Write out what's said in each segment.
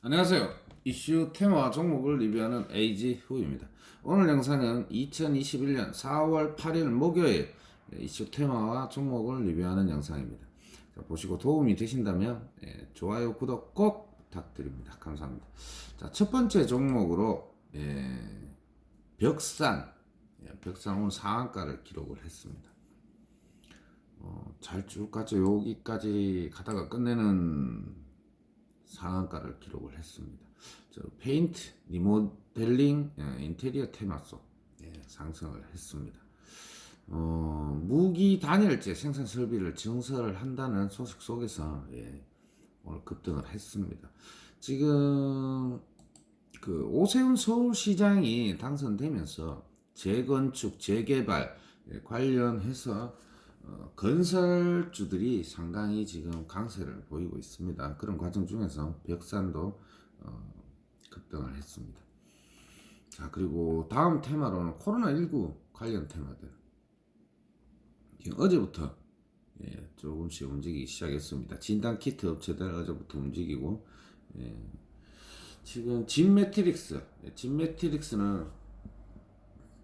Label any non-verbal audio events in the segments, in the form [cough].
안녕하세요. 이슈 테마 종목을 리뷰하는 에이지 후입니다. 오늘 영상은 2021년 4월 8일 목요일 이슈 테마와 종목을 리뷰하는 영상입니다. 자, 보시고 도움이 되신다면 예, 좋아요, 구독 꼭 부탁드립니다. 감사합니다. 자, 첫 번째 종목으로 예, 벽산, 예, 벽산 오늘 상한가를 기록을 했습니다. 어, 잘 쭉 가죠. 여기까지 가다가 끝내는 상한가를 기록을 했습니다. 저 페인트, 리모델링, 예, 인테리어 테마소 예, 상승을 했습니다. 어, 무기 단열재 생산 설비를 증설을 한다는 소식 속에서 예, 오늘 급등을 했습니다. 지금 그 오세훈 서울시장이 당선되면서 재건축, 재개발 예, 관련해서 어, 건설주들이 상당히 지금 강세를 보이고 있습니다. 그런 과정 중에서 벽산도 어, 급등을 했습니다. 자 그리고 다음 테마로는 코로나19 관련 테마들 지금 어제부터 예, 조금씩 움직이기 시작했습니다. 진단 키트 업체들 어제부터 움직이고 예, 지금 진 매트릭스 예, 진매트릭스는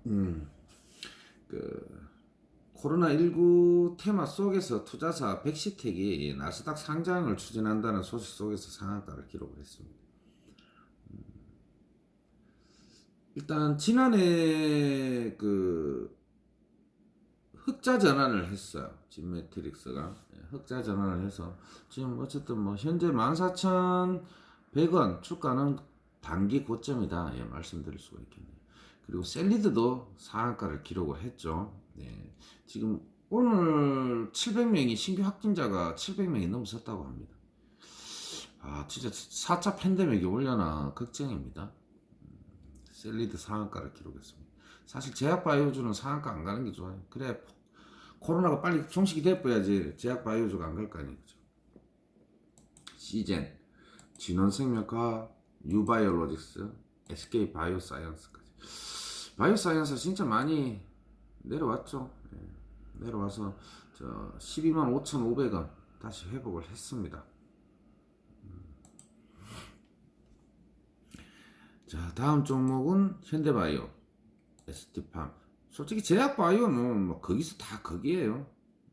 음 그 코로나19 테마 속에서 투자사 백시텍이 나스닥 상장을 추진한다는 소식 속에서 상한가를 기록을 했습니다. 음, 일단 지난해 그 흑자 전환을 했어요. 진매트릭스가 예, 흑자 전환을 해서 지금 어쨌든 뭐 현재 14,100원 주가는 단기 고점이다 예, 말씀드릴 수가 있겠네요. 그리고 셀리드도 상한가를 기록을 했죠. 네. 지금 오늘 700명이 신규 확진자가 700명이 넘어섰다고 합니다. 아, 진짜 4차 팬데믹이 올려나 걱정입니다. 음, 셀리드 상한가를 기록했습니다. 사실 제약바이오주는 상한가 안 가는 게 좋아요. 그래 코로나가 빨리 종식이 돼봐야지 제약바이오주가 안 갈 거 아니에요. 그죠? 시젠, 진원생명과 유바이오로직스, SK 바이오사이언스까지. 바이오사이언스 진짜 많이 내려왔죠. 예, 내려와서 저 12만 5,500원 다시 회복을 했습니다. 음. 자, 다음 종목은 현대바이오, ST팜. 솔직히 제약바이오는 뭐 거기서 다 거기에요.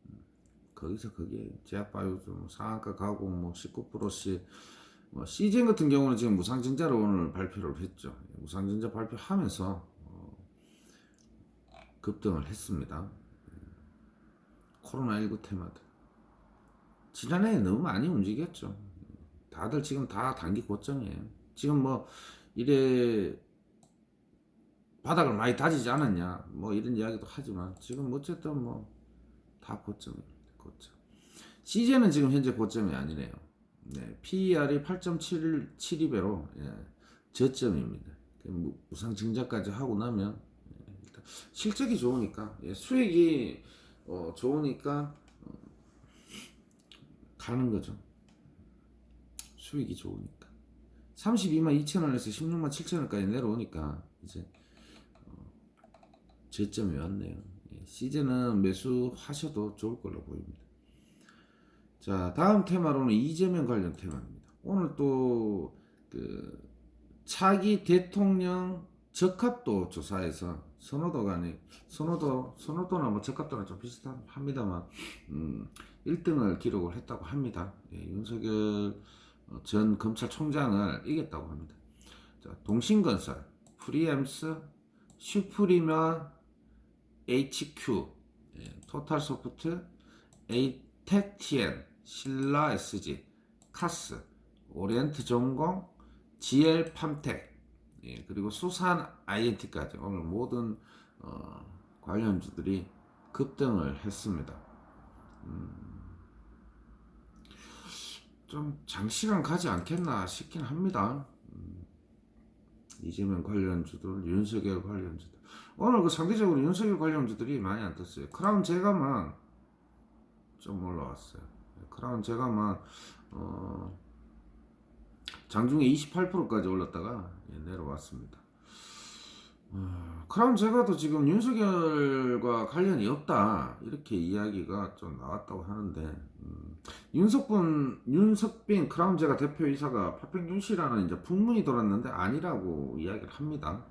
음, 거기서 거기에요. 제약바이오도 뭐 상한가 가고 뭐 19%씩 뭐 시젠 같은 경우는 지금 무상증자로 오늘 발표를 했죠. 무상증자 발표하면서 어, 급등을 했습니다. 코로나19 테마들. 지난해에 너무 많이 움직였죠. 다들 지금 다 단기 고점이에요. 지금 뭐 이래 바닥을 많이 다지지 않았냐 뭐 이런 이야기도 하지만 지금 어쨌든 뭐 다 고점입니다. 고점. 시제는 지금 현재 고점이 아니네요. 네, PER이 8.72배로 예, 저점입니다. 무- 무상 증자까지 하고 나면 실적이 좋으니까 예, 수익이 어, 좋으니까 어, 가는 거죠. 수익이 좋으니까 32만 2천 원에서 16만 7천 원까지 내려오니까 이제 어, 저점이 왔네요. 예, 시즌은 매수하셔도 좋을 걸로 보입니다. 자, 다음 테마로는 이재명 관련 테마입니다. 오늘 또, 그, 차기 대통령 적합도 조사에서 선호도 간에, 선호도, 선호도나 뭐 적합도나 좀 비슷합니다만, 음, 1등을 기록을 했다고 합니다. 예, 윤석열 어, 전 검찰총장을 이겼다고 합니다. 자, 동신건설, 프리엠스, 슈프리면, HQ, 예, 토탈소프트, 에이텍티엔, 신라 SG, 카스, 오리엔트 전공, GL 팜텍, 예, 그리고 수산 INT까지 오늘 모든 어, 관련주들이 급등을 했습니다. 음, 좀 장시간 가지 않겠나 싶긴 합니다. 음, 이재명 관련주들, 윤석열 관련주들. 오늘 그 상대적으로 윤석열 관련주들이 많이 안 떴어요. 크라운 제가만 좀 올라왔어요. 크라운 제가만 어, 장중에 28%까지 올랐다가 예, 내려왔습니다. 어, 그럼 제가도 지금 윤석열과 관련이 없다 이렇게 이야기가 좀 나왔다고 하는데 음, 윤석분 윤석빈 크라운제가 대표이사가 파평윤 씨라는 이제 풍문이 돌았는데 아니라고 이야기를 합니다.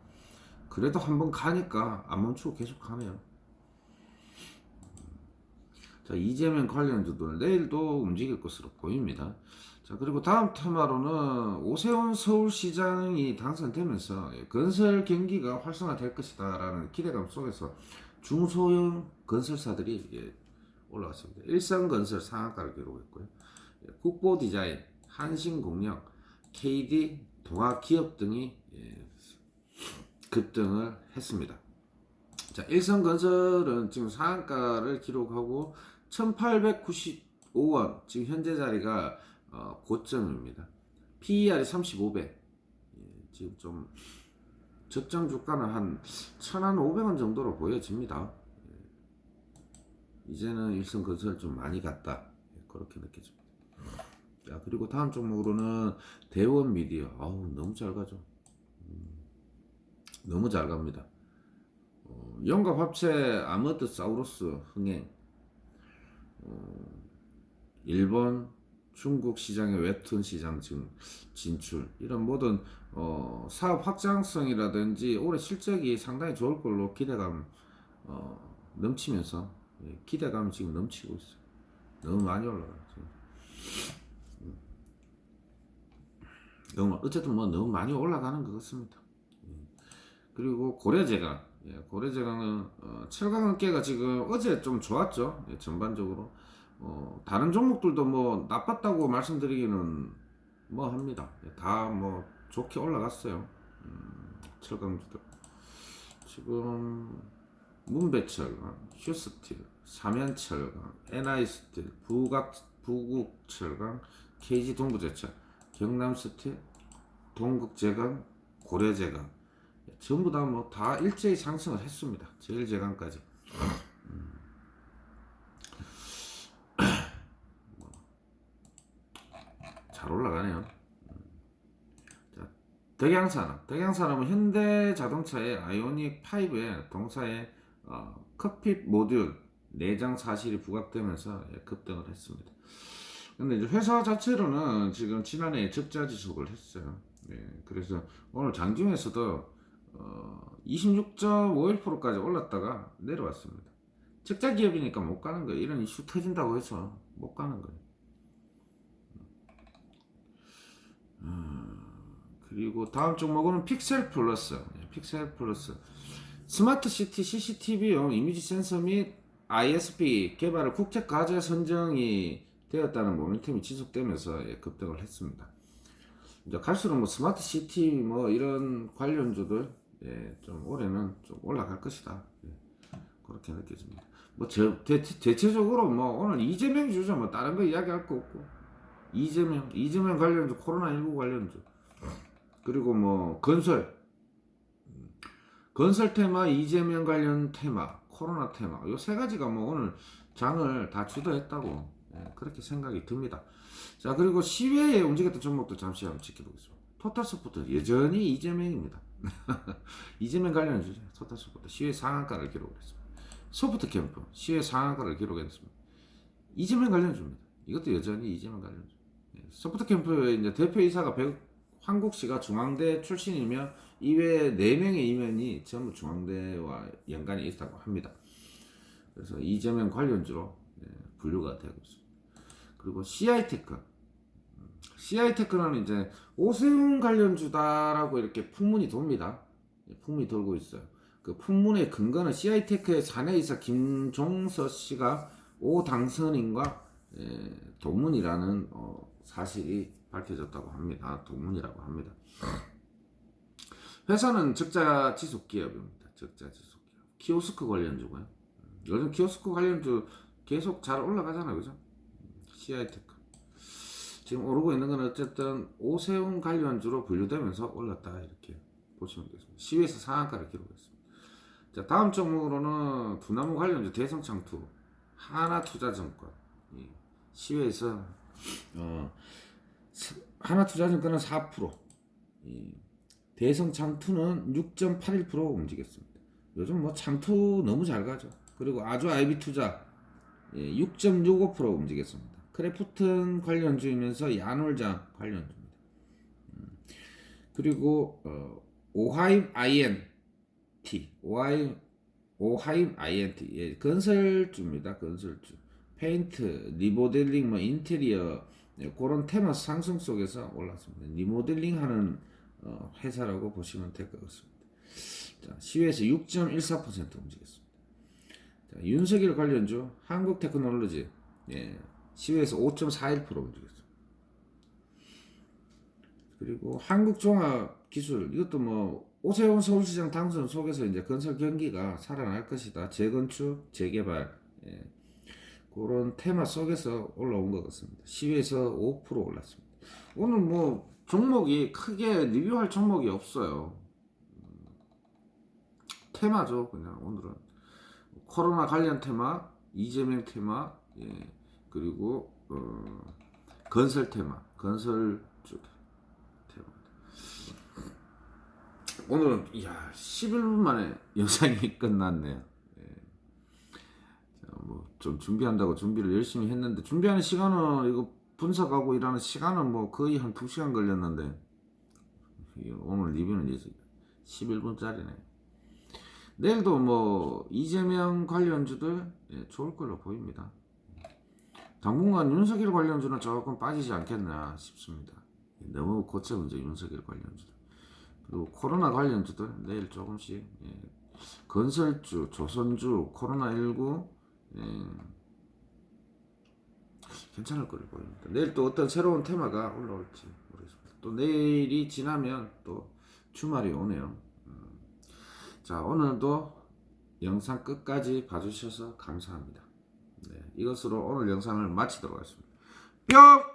그래도 한번 가니까 안 멈추고 계속 가네요. 자 이재명 관련주들 내일도 움직일 것으로 보입니다. 자 그리고 다음 테마로는 오세훈 서울시장이 당선되면서 건설 경기가 활성화될 것이다 라는 기대감 속에서 중소형 건설사들이 예, 올라왔습니다. 일성건설 상한가를 기록했고요. 예, 국보 디자인, 한신공역, KD, 동아기업 등이 예, 급등을 했습니다. 자, 일성건설은 지금 상한가를 기록하고 1895원, 지금 현재 자리가 어, 고점입니다. PER이 35배. 예, 지금 좀 적정 주가는 한 1,500원 정도로 보여집니다. 예, 이제는 일성건설 좀 많이 갔다. 예, 그렇게 느껴집니다. 자, 그리고 다음 종목으로는 대원 미디어. 아우, 너무 잘 가죠. 음, 너무 잘 갑니다. 어, 영갑 합체 아머드 사우루스 흥행. 어, 일본, 중국 시장의 웹툰 시장 지금 진출 이런 모든 어, 사업 확장성이라든지 올해 실적이 상당히 좋을 걸로 기대감 어, 넘치면서 예, 기대감이 지금 넘치고 있어요. 너무 많이 올라가요. 음. 너무 어쨌든 뭐 너무 많이 올라가는 것 같습니다. 예. 그리고 고려제강 예, 고려제강은 어, 철강은깨가 지금 어제 좀 좋았죠. 예, 전반적으로 어, 다른 종목들도 뭐 나빴다고 말씀드리기는 뭐 합니다. 다 뭐 좋게 올라갔어요. 음, 철강주들. 지금 문배철강, 휴스틸, 삼연철강, NI스틸, 부각 부국철강, KG 동부제철, 경남스틸, 동국제강, 고려제강 전부 다 뭐 다 일제히 상승을 했습니다. 제일제강까지. 잘 올라가네요. 자, 덕양 산업. 덕양 산업은 현대 자동차의 아이오닉 5에 동사의 어, 커핏 모듈 내장 사실이 부각되면서 예, 급등을 했습니다. 근데 이제 회사 자체로는 지금 지난해에 적자 지속을 했어요. 예, 그래서 오늘 장중에서도 어, 26.51%까지 올랐다가 내려왔습니다. 적자 기업이니까 못 가는 거예요. 이런 이슈 터진다고 해서 못 가는 거예요. 그리고 다음 종목은 픽셀 플러스. 네, 픽셀 플러스. 스마트 시티 CCTV용 이미지 센서 및 ISP 개발을 국제 과제 선정이 되었다는 모멘텀이 지속되면서 예, 급등을 했습니다. 이제 갈수록 뭐 스마트 시티 뭐 이런 관련주들 예, 좀 올해는 좀 올라갈 것이다. 예, 그렇게 느껴집니다. 뭐 저, 대, 대체적으로 뭐 오늘 이재명 주죠. 뭐 다른 거 이야기할 거 없고 이재명 이재명 관련주 코로나 19 관련주 그리고 뭐 건설 건설 테마 이재명 관련 테마 코로나 테마 요 세 가지가 뭐 오늘 장을 다 주도했다고 예, 그렇게 생각이 듭니다. 자 그리고 시외에 움직였던 종목도 잠시 한번 지켜보겠습니다. 토탈스포트 여전히 이재명입니다. [laughs] 이재명 관련 주죠. 토탈스포트 시외 상한가를 기록했습니다. 소프트 캠프 시외 상한가를 기록했습니다. 이재명 관련 주입니다. 이것도 여전히 이재명 관련주. 예, 소프트 캠프의 이제 대표이사가 백 한국시가 중앙대 출신이며 이외에 4명의 임원이 전부 중앙대와 연관이 있다고 합니다. 그래서 이재명 관련주로 예, 분류가 되고 있습니다. 그리고 CI테크. CI테크는 이제 오세훈 관련주다라고 이렇게 풍문이 돕니다. 예, 풍문이 돌고 있어요. 그 풍문의 근거는 CI테크의 사내이사 김종서 씨가 오 당선인과 예, 동문이라는 어, 사실이 밝혀졌다고 합니다. 동문이라고 합니다. 회사는 적자 지속 기업입니다. 적자 지속 기업. 키오스크 관련주고요. 요즘 키오스크 관련주 계속 잘 올라가잖아요. 그죠? CI테크. 지금 오르고 있는 건 어쨌든 오세훈 관련주로 분류되면서 올랐다 이렇게 보시면 되겠습니다. 시외에서 상한가를 기록했습니다. 자 다음 종목으로는 두나무 관련주 대성창투 하나투자증권 시외에서 어, 하나투자증권은 4%, 이 대성 창투는 6.81% 움직였습니다. 요즘 뭐 창투 너무 잘 가죠. 그리고 아주 아이비 투자 예, 6.65% 움직였습니다. 크래프튼 관련주이면서 야놀장 관련주입니다. 음, 그리고 어, 오하임 INT, 오하임 오하임 INT 예, 건설주입니다. 건설주. 페인트, 리모델링, 뭐 인테리어 예, 그런 테마 상승 속에서 올랐습니다. 리모델링 하는 어, 회사라고 보시면 될 것 같습니다. 자, 시외에서 6.14% 움직였습니다. 자, 윤석열 관련주 한국 테크놀로지 예, 시외에서 5.41% 움직였습니다. 그리고 한국종합기술 이것도 뭐 오세훈 서울시장 당선 속에서 이제 건설 경기가 살아날 것이다. 재건축, 재개발 예, 그런 테마 속에서 올라온 것 같습니다. 시외에서 5% 올랐습니다. 오늘 뭐 종목이 크게 리뷰할 종목이 없어요. 음, 테마죠, 그냥 오늘은 코로나 관련 테마, 이재명 테마, 예, 그리고 어, 건설 테마, 건설주 테마. 오늘은 이야 11분 만에 영상이 [laughs] 끝났네요. 뭐 좀 준비한다고 준비를 열심히 했는데 준비하는 시간은 이거 분석하고 일하는 시간은 뭐 거의 한 2시간 걸렸는데 이 오늘 리뷰는 이제 11분짜리네. 내일도 뭐 이재명 관련주들 예, 좋을 걸로 보입니다. 당분간 윤석열 관련주는 조금 빠지지 않겠나 싶습니다. 너무 고쳐 이제 윤석열 관련주들. 그리고 코로나 관련주들 내일 조금씩 예, 건설주, 조선주, 코로나19 예, 괜찮을 거로 보입니다. 내일 또 어떤 새로운 테마가 올라올지 모르겠습니다. 또 내일이 지나면 또 주말이 오네요. 음. 자 오늘도 영상 끝까지 봐주셔서 감사합니다. 네, 이것으로 오늘 영상을 마치도록 하겠습니다. 뿅!